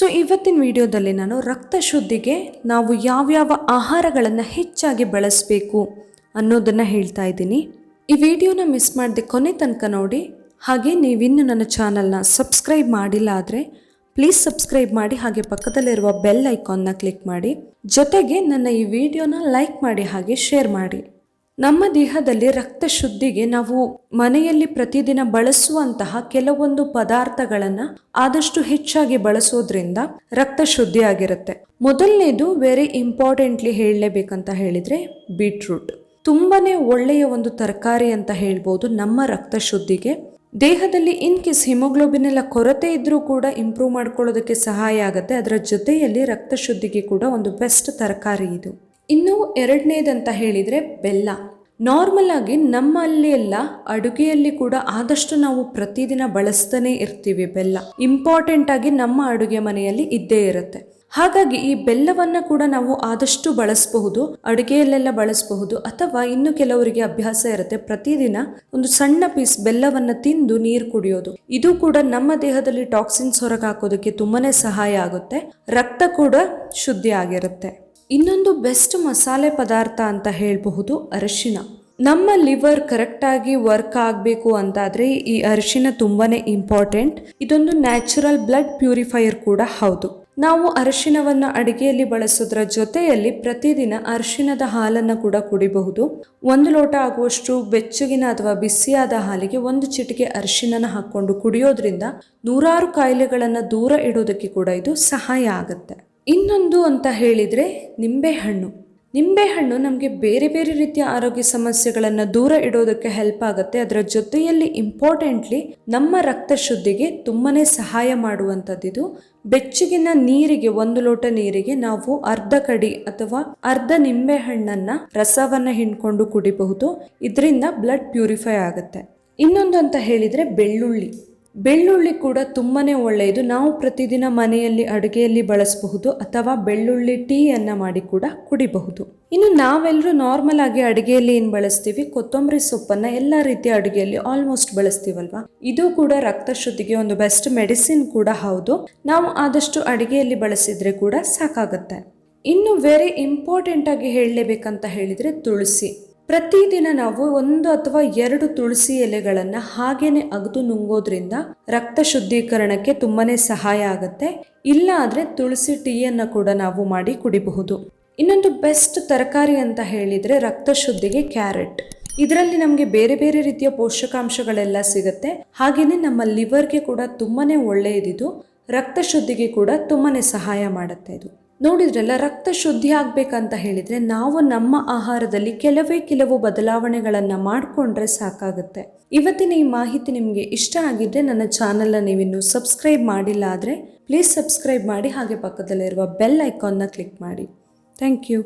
So ಇವತ್ತಿನ ವಿಡಿಯೋದಲ್ಲಿ ನಾನು ರಕ್ತ ಶುದ್ಧಿಗೆ ನಾವು ಯಾವ್ಯಾವ ಆಹಾರಗಳನ್ನು ಹೆಚ್ಚಾಗಿ ಬಳಸಬೇಕು ಅನ್ನೋದನ್ನು ಹೇಳ್ತಾ ಇದ್ದೀನಿ. ಈ ವಿಡಿಯೋನ ಮಿಸ್ ಮಾಡದೆ ಕೊನೆ ತನಕ ನೋಡಿ. ಹಾಗೆ ನೀವಿನ್ನು ನನ್ನ ಚಾನಲ್ನ ಸಬ್ಸ್ಕ್ರೈಬ್ ಮಾಡಿಲ್ಲ ಆದರೆ ಪ್ಲೀಸ್ ಸಬ್ಸ್ಕ್ರೈಬ್ ಮಾಡಿ, ಹಾಗೆ ಪಕ್ಕದಲ್ಲಿರುವ ಬೆಲ್ ಐಕಾನ್ನ ಕ್ಲಿಕ್ ಮಾಡಿ. ಜೊತೆಗೆ ನನ್ನ ಈ ವಿಡಿಯೋನ ಲೈಕ್ ಮಾಡಿ, ಹಾಗೆ ಶೇರ್ ಮಾಡಿ. ನಮ್ಮ ದೇಹದಲ್ಲಿ ರಕ್ತ ಶುದ್ಧಿಗೆ ನಾವು ಮನೆಯಲ್ಲಿ ಪ್ರತಿದಿನ ಬಳಸುವಂತಹ ಕೆಲವೊಂದು ಪದಾರ್ಥಗಳನ್ನು ಆದಷ್ಟು ಹೆಚ್ಚಾಗಿ ಬಳಸೋದ್ರಿಂದ ರಕ್ತ ಶುದ್ಧಿ ಆಗಿರುತ್ತೆ. ಮೊದಲನೇದು ವೆರಿ ಇಂಪಾರ್ಟೆಂಟ್ಲಿ ಹೇಳಲೇಬೇಕಂತ ಹೇಳಿದ್ರೆ ಬೀಟ್ರೂಟ್ ತುಂಬಾನೇ ಒಳ್ಳೆಯ ಒಂದು ತರಕಾರಿ ಅಂತ ಹೇಳ್ಬೋದು ನಮ್ಮ ರಕ್ತ ಶುದ್ಧಿಗೆ ದೇಹದಲ್ಲಿ ಇನ್ ಕೇಸ್ ಹಿಮೋಗ್ಲೋಬಿನ್ ಎಲ್ಲ ಕೊರತೆ ಇದ್ರೂ ಕೂಡ ಇಂಪ್ರೂವ್ ಮಾಡ್ಕೊಳ್ಳೋದಕ್ಕೆ ಸಹಾಯ ಆಗುತ್ತೆ. ಅದರ ಜೊತೆಯಲ್ಲಿ ರಕ್ತ ಶುದ್ಧಿಗೆ ಕೂಡ ಒಂದು ಬೆಸ್ಟ್ ತರಕಾರಿ ಇದು. ಇನ್ನು ಎರಡನೇದಂತ ಹೇಳಿದರೆ ಬೆಲ್ಲ. ನಾರ್ಮಲ್ ಆಗಿ ನಮ್ಮಲ್ಲಿ ಎಲ್ಲ ಅಡುಗೆಯಲ್ಲಿ ಕೂಡ ಆದಷ್ಟು ನಾವು ಪ್ರತಿದಿನ ಬಳಸ್ತಾನೆ ಇರ್ತೀವಿ ಬೆಲ್ಲ. ಇಂಪಾರ್ಟೆಂಟ್ ಆಗಿ ನಮ್ಮ ಅಡುಗೆ ಮನೆಯಲ್ಲಿ ಇದ್ದೇ ಇರುತ್ತೆ. ಹಾಗಾಗಿ ಈ ಬೆಲ್ಲವನ್ನ ಕೂಡ ನಾವು ಆದಷ್ಟು ಬಳಸಬಹುದು, ಅಡುಗೆಯಲ್ಲೆಲ್ಲ ಬಳಸಬಹುದು, ಅಥವಾ ಇನ್ನು ಕೆಲವರಿಗೆ ಅಭ್ಯಾಸ ಇರುತ್ತೆ, ಪ್ರತಿದಿನ ಒಂದು ಸಣ್ಣ ಪೀಸ್ ಬೆಲ್ಲವನ್ನ ತಿಂದು ನೀರು ಕುಡಿಯೋದು. ಇದು ಕೂಡ ನಮ್ಮ ದೇಹದಲ್ಲಿ ಟಾಕ್ಸಿನ್ಸ್ ಹೊರಗೆ ಹಾಕೋದಕ್ಕೆ ತುಂಬಾನೇ ಸಹಾಯ ಆಗುತ್ತೆ. ರಕ್ತ ಕೂಡ ಶುದ್ಧಿ ಆಗಿರುತ್ತೆ. ಇನ್ನೊಂದು ಬೆಸ್ಟ್ ಮಸಾಲೆ ಪದಾರ್ಥ ಅಂತ ಹೇಳಬಹುದು ಅರಿಶಿನ. ನಮ್ಮ ಲಿವರ್ ಕರೆಕ್ಟಾಗಿ ವರ್ಕ್ ಆಗಬೇಕು ಅಂತಾದರೆ ಈ ಅರಶಿನ ತುಂಬಾ ಇಂಪಾರ್ಟೆಂಟ್. ಇದೊಂದು ನ್ಯಾಚುರಲ್ ಬ್ಲಡ್ ಪ್ಯೂರಿಫೈಯರ್ ಕೂಡ ಹೌದು. ನಾವು ಅರಿಶಿನವನ್ನು ಅಡಿಗೆಯಲ್ಲಿ ಬಳಸೋದ್ರ ಜೊತೆಯಲ್ಲಿ ಪ್ರತಿದಿನ ಅರಶಿನದ ಹಾಲನ್ನು ಕೂಡ ಕುಡಿಬಹುದು. ಒಂದು ಲೋಟ ಆಗುವಷ್ಟು ಬೆಚ್ಚಗಿನ ಅಥವಾ ಬಿಸಿಯಾದ ಹಾಲಿಗೆ ಒಂದು ಚಿಟಿಕೆ ಅರಿಶಿನನ ಹಾಕ್ಕೊಂಡು ಕುಡಿಯೋದ್ರಿಂದ ನೂರಾರು ಕಾಯಿಲೆಗಳನ್ನು ದೂರ ಇಡೋದಕ್ಕೆ ಕೂಡ ಇದು ಸಹಾಯ ಆಗುತ್ತೆ. ಇನ್ನೊಂದು ಅಂತ ಹೇಳಿದರೆ ನಿಂಬೆಹಣ್ಣು. ನಿಂಬೆಹಣ್ಣು ನಮಗೆ ಬೇರೆ ಬೇರೆ ರೀತಿಯ ಆರೋಗ್ಯ ಸಮಸ್ಯೆಗಳನ್ನು ದೂರ ಇಡೋದಕ್ಕೆ ಹೆಲ್ಪ್ ಆಗುತ್ತೆ. ಅದರ ಜೊತೆಯಲ್ಲಿ ಇಂಪಾರ್ಟೆಂಟ್ಲಿ ನಮ್ಮ ರಕ್ತ ಶುದ್ಧಿಗೆ ತುಂಬಾ ಸಹಾಯ ಮಾಡುವಂಥದ್ದಿದು ಬೆಚ್ಚಗಿನ ನೀರಿಗೆ, ಒಂದು ಲೋಟ ನೀರಿಗೆ ನಾವು ಅರ್ಧ ಕಡಿ ಅಥವಾ ಅರ್ಧ ನಿಂಬೆಹಣ್ಣನ್ನ ರಸವನ್ನು ಹಿಂಡ್ಕೊಂಡು ಕುಡಿಬಹುದು. ಇದರಿಂದ ಬ್ಲಡ್ ಪ್ಯೂರಿಫೈ ಆಗುತ್ತೆ. ಇನ್ನೊಂದು ಅಂತ ಹೇಳಿದರೆ ಬೆಳ್ಳುಳ್ಳಿ. ಬೆಳ್ಳುಳ್ಳಿ ಕೂಡ ತುಂಬಾ ಒಳ್ಳೆಯದು. ನಾವು ಪ್ರತಿದಿನ ಮನೆಯಲ್ಲಿ ಅಡುಗೆಯಲ್ಲಿ ಬಳಸಬಹುದು ಅಥವಾ ಬೆಳ್ಳುಳ್ಳಿ ಟೀಯನ್ನು ಮಾಡಿ ಕೂಡ ಕುಡಿಬಹುದು. ಇನ್ನು ನಾವೆಲ್ಲರೂ ನಾರ್ಮಲ್ ಆಗಿ ಅಡುಗೆಯಲ್ಲಿ ಏನು ಬಳಸ್ತೀವಿ? ಕೊತ್ತಂಬರಿ ಸೊಪ್ಪನ್ನು ಎಲ್ಲ ರೀತಿಯ ಅಡುಗೆಯಲ್ಲಿ ಆಲ್ಮೋಸ್ಟ್ ಬಳಸ್ತೀವಲ್ವಾ? ಇದು ಕೂಡ ರಕ್ತ ಶುದ್ಧಿಗೆ ಒಂದು ಬೆಸ್ಟ್ ಮೆಡಿಸಿನ್ ಕೂಡ ಹೌದು. ನಾವು ಆದಷ್ಟು ಅಡುಗೆಯಲ್ಲಿ ಬಳಸಿದರೆ ಕೂಡ ಸಾಕಾಗುತ್ತೆ. ಇನ್ನು ವೆರಿ ಇಂಪಾರ್ಟೆಂಟ್ ಆಗಿ ಹೇಳಲೇಬೇಕಂತ ಹೇಳಿದರೆ ತುಳಸಿ. ಪ್ರತಿದಿನ ನಾವು ಒಂದು ಅಥವಾ ಎರಡು ತುಳಸಿ ಎಲೆಗಳನ್ನು ಹಾಗೇನೆ ಅಗದು ನುಂಗೋದ್ರಿಂದ ರಕ್ತ ಶುದ್ಧೀಕರಣಕ್ಕೆ ತುಂಬಾನೇ ಸಹಾಯ ಆಗುತ್ತೆ. ಇಲ್ಲ ಆದರೆ ತುಳಸಿ ಟೀಯನ್ನು ಕೂಡ ನಾವು ಮಾಡಿ ಕುಡಿಬಹುದು. ಇನ್ನೊಂದು ಬೆಸ್ಟ್ ತರಕಾರಿ ಅಂತ ಹೇಳಿದರೆ ರಕ್ತ ಶುದ್ಧಿಗೆ ಕ್ಯಾರೆಟ್. ಇದರಲ್ಲಿ ನಮಗೆ ಬೇರೆ ಬೇರೆ ರೀತಿಯ ಪೋಷಕಾಂಶಗಳೆಲ್ಲ ಸಿಗುತ್ತೆ. ಹಾಗೆಯೇ ನಮ್ಮ ಲಿವರ್ಗೆ ಕೂಡ ತುಂಬಾನೇ ಒಳ್ಳೆಯದಿದು. ರಕ್ತ ಶುದ್ಧಿಗೆ ಕೂಡ ತುಂಬಾನೇ ಸಹಾಯ ಮಾಡುತ್ತೆ ಇದು. ನೋಡಿದ್ರಲ್ಲ, ರಕ್ತ ಶುದ್ಧಿ ಆಗಬೇಕಂತ ಹೇಳಿದರೆ ನಾವು ನಮ್ಮ ಆಹಾರದಲ್ಲಿ ಕೆಲವೇ ಕೆಲವು ಬದಲಾವಣೆಗಳನ್ನು ಮಾಡಿಕೊಂಡ್ರೆ ಸಾಕಾಗುತ್ತೆ. ಇವತ್ತಿನ ಈ ಮಾಹಿತಿ ನಿಮಗೆ ಇಷ್ಟ ಆಗಿದ್ದರೆ ನನ್ನ ಚಾನಲ್ನ ನೀವಿನ್ನು ಸಬ್ಸ್ಕ್ರೈಬ್ ಮಾಡಿಲ್ಲ ಆದರೆ, ಪ್ಲೀಸ್ ಸಬ್ಸ್ಕ್ರೈಬ್ ಮಾಡಿ ಹಾಗೆ ಪಕ್ಕದಲ್ಲಿರುವ ಬೆಲ್ ಐಕಾನ್ನ ಕ್ಲಿಕ್ ಮಾಡಿ. Thank you.